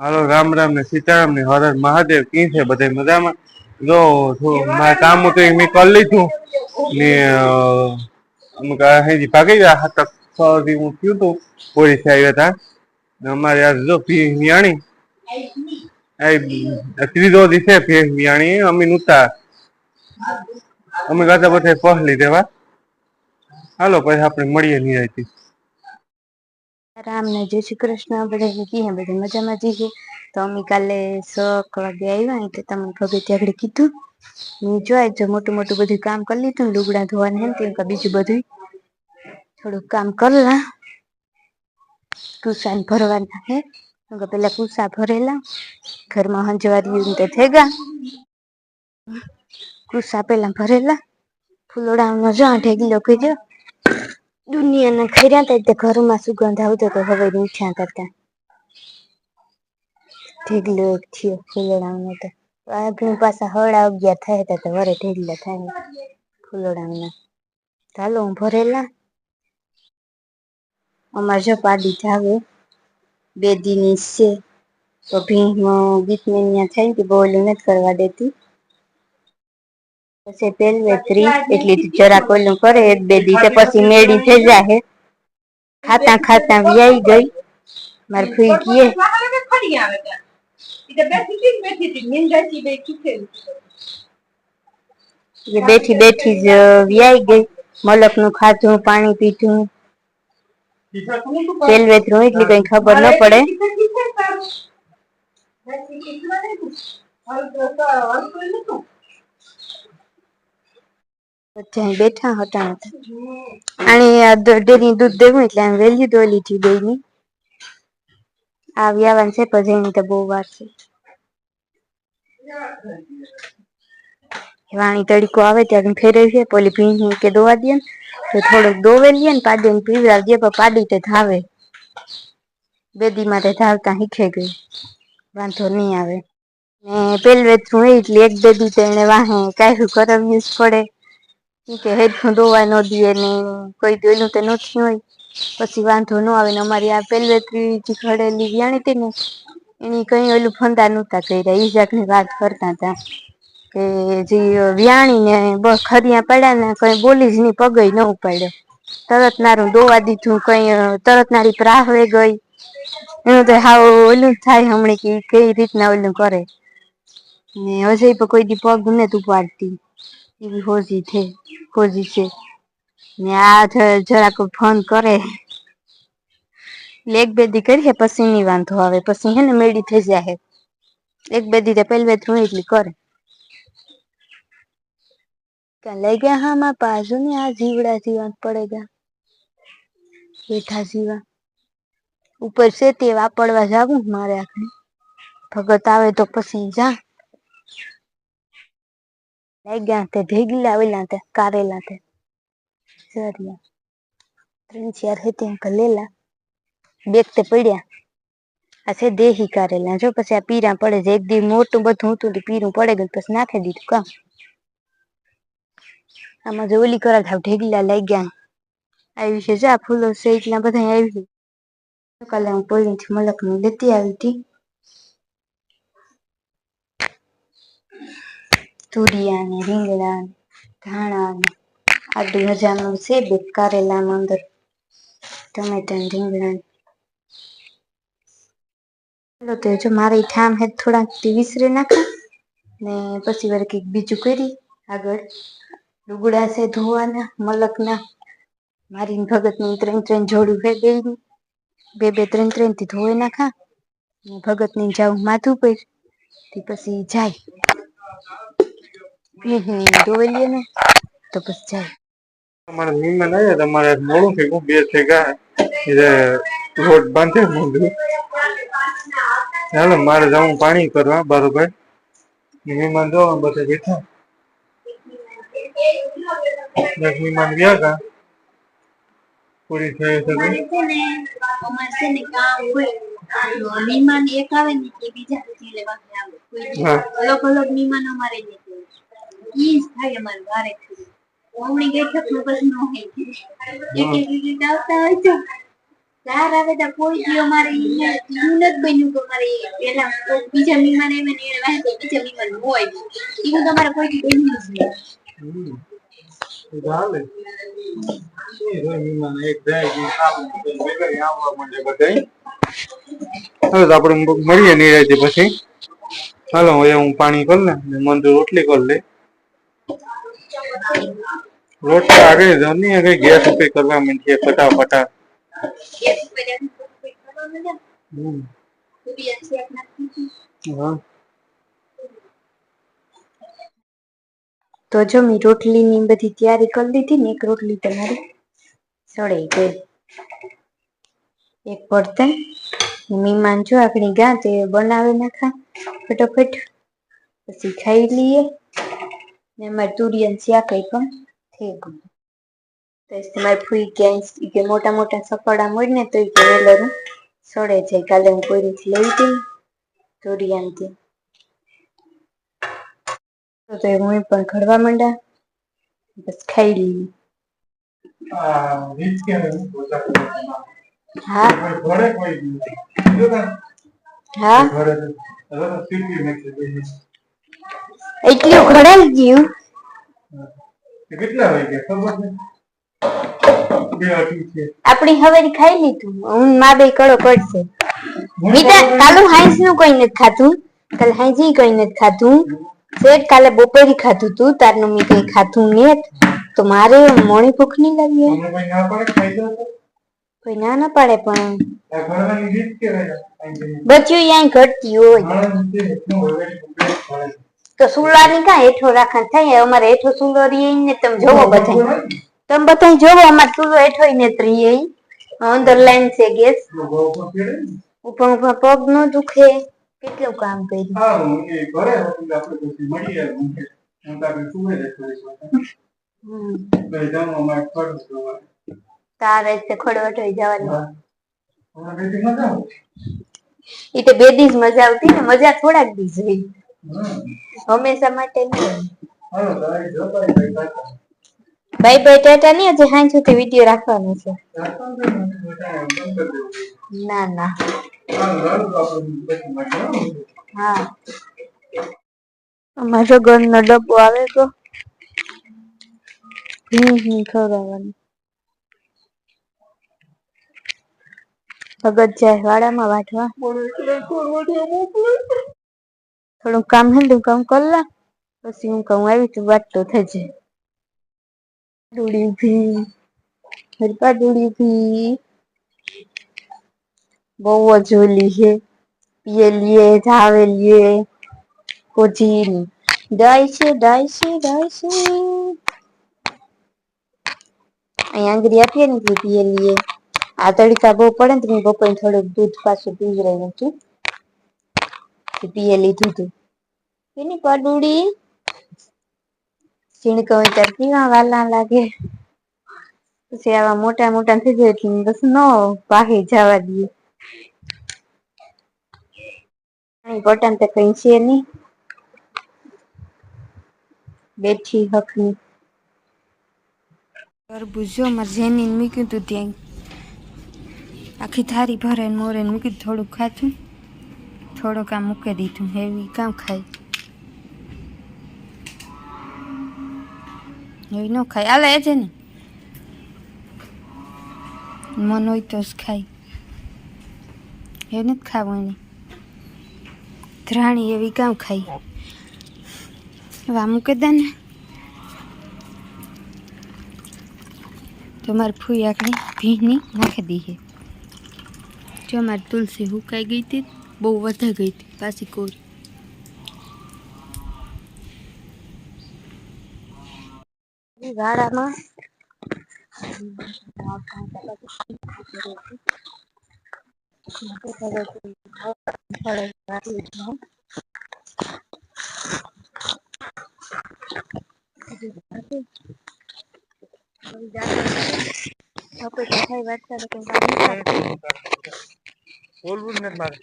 હાલો, રામ રામ ને સીતારામ ને હર મહાદેવ કી છે બધે મજામાં? જો મારે કામ હતું, એ મેં કરી લીધું. ને અમુક હજી ભાગી ગયા હતા. દી હું થયું તું, પોલીસ આવ્યા હતા. અમારે યાર જો મિયાણી આ ત્રીજો દી છે ફી મિયાણી અમે નહોતા. અમે ગાતા બધા પહ દેવા. હાલો, પછી આપણે મળીએ નિરાયતી. રામ ને જય શ્રી કૃષ્ણ. બધા કી હે, બધા મજામાં જઈએ તો અમે કાલે સક વાગે આવ્યા તો તમને ભગત આગળ કીધું. મેં જોઈ જો મોટું મોટું બધું કામ કરી લીધું ને લુગડા ધોવાનું ને તેમ બીજું બધું થોડુંક કામ કરલા. કુસાન ભરવાના હે. કે પેલા કુસા ભરેલા. ઘરમાં હંજવારી તે થઈ ગયા કુસા પેલા ભરેલા. ફૂલોડાનો જો આ ઢેગલો કીધો. દુનિયાના ખર્યા તા તે ઘરમાં સુગંધ આવતો તો હવે રૂઠ્યા કરતા. ઢેગલો એક થયો, ફૂલોડાનો તો આગળ પાછા હળા અગિયાર થાય તા તો વરે ઢેગલા થાય ફૂલોડાના. ચાલો હું ભરેલા. અમારે જો પાડી જાવે. બે દિની છે. તો ભીમ ગીત ને ત્યાં થાય ને બોલું નથી કરવા દેતી. પછી પેલવેતરી એટલી તો જરાક ઓલું કરે એક બે દી તો પછી મેળી થઈ જાય ખાતા ખાતા વ્યાઈ ગઈ મારી ફૂઈ કીએ એ બેઠી બેઠી જ વ્યાઈ ગઈ મલકનું ખાધું પાણી પીધું પેલવેતરું એટલી કઈ ખબર ન પડે બધા બેઠા હતા અને ડેરી દૂધ દેવું એટલે આમ વેલ્યુ દો લીધી બેયની આ વ્યાવાન છે પછી એની તો બહુ વાર છે. વાણી તડકો આવે ત્યારે ફેરવી છે પોલી ભીંડી કે દોવા દે ને, તો થોડુંક દોવેલીએ ને પાડી ને પીવડાવ દે, પણ પાડી તે ધાવે. બેદી માટે ધાવતા શીખે ગઈ. વાંધો નહીં આવે. ને પેલવેથરું એટલે એક બેદી તો એને વાહે કાંઈ કરવું જ પડે. કે હેઠું દોવા ન દે ને કોઈ દેલું તો નથી હોય. પછી વાંધો ન આવે ને અમારી આ પેલવેતરી જે ઘડેલી વ્યાણી હતી ને, એની કઈ ઓલું ફંદા નહોતા કર્યા. ઈ જાતની વાત કરતા હતા કે જે વ્યાણી ને બસ ખરિયા પડ્યા ને કઈ બોલી જ નહીં પગે ન ઉપાડ્યો. તરત નારું દોવા દીધું, કઈ તરત નારી પ્રાહવે ગઈ. એનું તો હાવ ઓલું થાય હમણાં કે કઈ રીતના ઓલું કરે. ને હજે પણ કોઈ દી પગ નથી ઉપાડતી. એવી હોજી છે હોજી છે. ને આ જરાક ફોન કરે. લેગ એક બે દી કરીએ પછી ની વાંધો આવે. પછી હે ને મેળી થઈ જાય એક બેદી તે તો પહેલવે થ્રું એટલી કરે. લઈ ગયા હા માં પાછો ને? આ જીવડા જીવા પડેગા બેઠા જીવા. ઉપર છે તે વાપડવા જાવું મારે આખરે. ભગત આવે તો પછી જા. લઈ ગયા તે ઢેગલા આવેલા તે, કારેલા તે. સરિયા ત્રણ ચાર હતી અંકલ લેલા બેગ તે પડ્યા. આ છે દેહી કારેલા. જો પછી આ પીરા પડે છે, એક દી મોટું બધું હતું તો પીરું પડે ગયું, પછી નાખી દીધું, કામ. આમાં જો ઓલી કરા થાવ ઢેગલા લઈ ગયા આવી છે, જા ફૂલો છે, એટલા બધા આવી કાલે હું પોલીથી મલકનું લેતી આવી હતી. તુરિયા ને રીંગણા ને ધાણા ને મજાનું છે બે કારેલાનું અંદર. ટમેટા ને રીંગણા ચાલો તો જો મારે ઠામ હે થોડાક તે વિસરી નાખા ને પછી વાર કંઈક બીજું કરી આગળ. લુગડા છે ધોવાના, મલકના. મારી ભગતની ત્રણ ત્રણ જોડું હે બે બે બે ત્રણ ત્રણથી ધોઈ નાખા ભગતની જાઉં માથું પર. તે પછી જાય. હમ ધોઈ ને તો પછી જાય તમારા મહેમાન આવ્યા તમારે મોડું થઈ ગયું બે થઈ ગયા એટલે રોડ બાંધે મૂંધું ચાલો મારે જવું પાણી કરવા બરોબર મહેમાન જો બધા બેઠા. મહેમાન ગયા હતા. પૂરી થઈ શકે મહેમાન એક આવે ને બીજા નથી. અલગ અલગ મહેમાન અમારે હોય. ઈ જ થાય અમારે વારે. ઓમણી બેઠક નો પછી નો હોય એક એક રીતે આવતા હોય છે ચાર આવે ત્યાં કોઈ દી અમારે એવું નથી બન્યું કે અમારે પેલા બીજા મહેમાન આવે ને એને વાહે બીજા મહેમાન હોય એવું તો અમારે કોઈ દી બન્યું જ નહીં ચાલે તો આપણે મળીએ નિરાયતે પછી હાલો, હવે હું પાણી કર લે ને મંદુ રોટલી કર લે રોટલી આગળ જવાની આગળ ગેસ ઉપર કરવા માંડીએ ફટાફટા ગેસ ઉપર એમ કોઈ કરવા માંડ્યા ને, હમ. તો બી આ શેક નાખી દીધું. હા તો જો મેં રોટલીની બધી તૈયારી કરી લીધી ને એક રોટલી તમારી સળાઈ ગઈ એક બર્તન મહેમાન જો આપણી ગા તે બનાવી નાખા ફટાફટ પછી ખાઈ લઈએ ને મારે તુરિયન શાકાઈ પણ થઈ ગયું. તો તમારે ફૂઈ ગયા કે મોટા મોટા સકડા મળે ને તો એ કે વેલરું સડે જાય. કાલે હું કોઈથી લઈ હતી તુરિયાનથી તો તો હું પણ ઘડવા માંડ્યા બસ ખાઈ લઈએ હા હા ઘરે હવે તો સીટી નાખી દઈએ એટલું ઘડાઈ ગયું કેટલા વાગ્યા ખબર છે? આપણે હવે ખાઈ લીધું. હું મા બે કડો પડશે બીજા કાલું હાઈસનું કોઈ નથી ખાતું કાલે હાઈજી કોઈ નથી ખાતું શેઠ કાલે બપોરે ખાધું તું. તારનું મેં કઈ ખાતું ને તો મારે મોણી ભૂખ નહીં લાગી કોઈ ના ના પાડે પણ. અહીં બચ્યું અહીંયા ઘટતી હોય. છે તો સુલાની કાં હેઠો રાખણ થાય? અમારે હેઠો સુલો રીએ ને તમે જોવો બધા તમે બધા જોવો અમારે સુલો હેઠો ને ત્રીએ અંદર લાઈન છે ગેસ. ઉપર ઉપર પગ નો દુખે. કેટલું કામ કર્યું. તારે તે ખડવટ હોય જવાની. હા. મજા એ તો બે દિવસ મજા આવતી ને મજા થોડાક દિવસ હોય. હંમેશા માટે ભાઈ ભાઈ ટાટા નહીં હજી હાંજ સુધી વીડિયો રાખવાનો છે. ના ના. હો. અમારો ઘરનો ડબ્બો આવે તો. હમ હમ ખવડાવવાનું. ભગત જાય વાડામાં વાટવા થોડું કામ હેન્ડું કામ કરલા પછી હું કહું, આવી તું વાટતો થજે ડુડી ભી હરપા ડુડી ભી બહુ જ ઓલી છે પીએલીએ ધાવેલીએ. કોજીની ડાય છે ડાય છે ડાય છે. અહીંયા આંગળી આપીએ ને પીએલીએ આ તડકા બહુ પડે ને તો બપોરે થોડુંક દૂધ પાછું પી રહ્યું હતું પીએ લીધું હતું એની પડુડી ત્યારે પીવા વાલા લાગે. પછી આવા મોટા મોટા થઈ જાય એટલે બસ ન પાહી જવા દઈએ. બટન તો કઈ છે નહીં. બેઠી હકની. તરબૂજો મારે જેની મૂક્યું હતું ત્યાં. આખી થારી ભરે મોરે મૂકી થોડુંક ખાધું. થોડુંક આમ મૂકી દીધું. હેવી કામ ખાય. એવી ન ખાય. આલે છે ને. મન હોય તો જ ખાય. એ નથી ખાવું એને. ધ્રાણી એવી કામ ખાય. એવા આ મૂકી દે ને. તો મારી ફૂઈ આકડી ભીની નાખી દઈએ. જો મારી તુલસી હુકાઈ ગઈ હતી. બહુ વધે ગઈ હતી પાછી કોરી. ગાળામાં? બોલવું જ નથી મારે.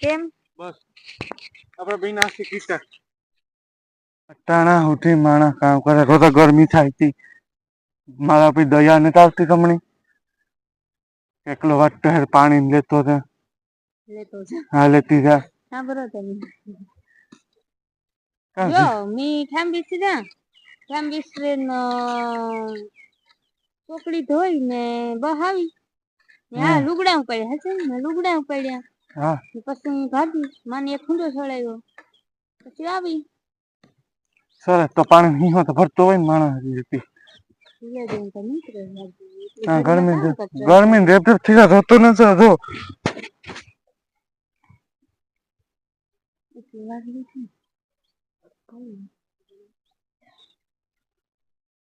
કેમ? બસ. આપણે બી નાસ્તી કીધા. અટાણા ઉઠી માણા કામ કરે. તો તો ગરમી થાય હતી. મારા પછી દયા નથી આવતી તમને. એકલો વાટતો હે પાણી લેતો છે લેતો જા. હા લેતી જા. સાંભળો તમે કાં જો ચોકડી ધોઈ ને બહાવી હમ. લુગડા પડ્યા હશે ને? લુગડા પડ્યા હા. પછી હું ભાગી મને એક ખૂંડો છોડાયો પછી આવી. સરસ તો પાણી નહીં તો ભરતો હોય ને માણસ હા ગરમી ગરમી રેપ રેપ થઈ જાય જોતો નથી જો લીધી. કઈ.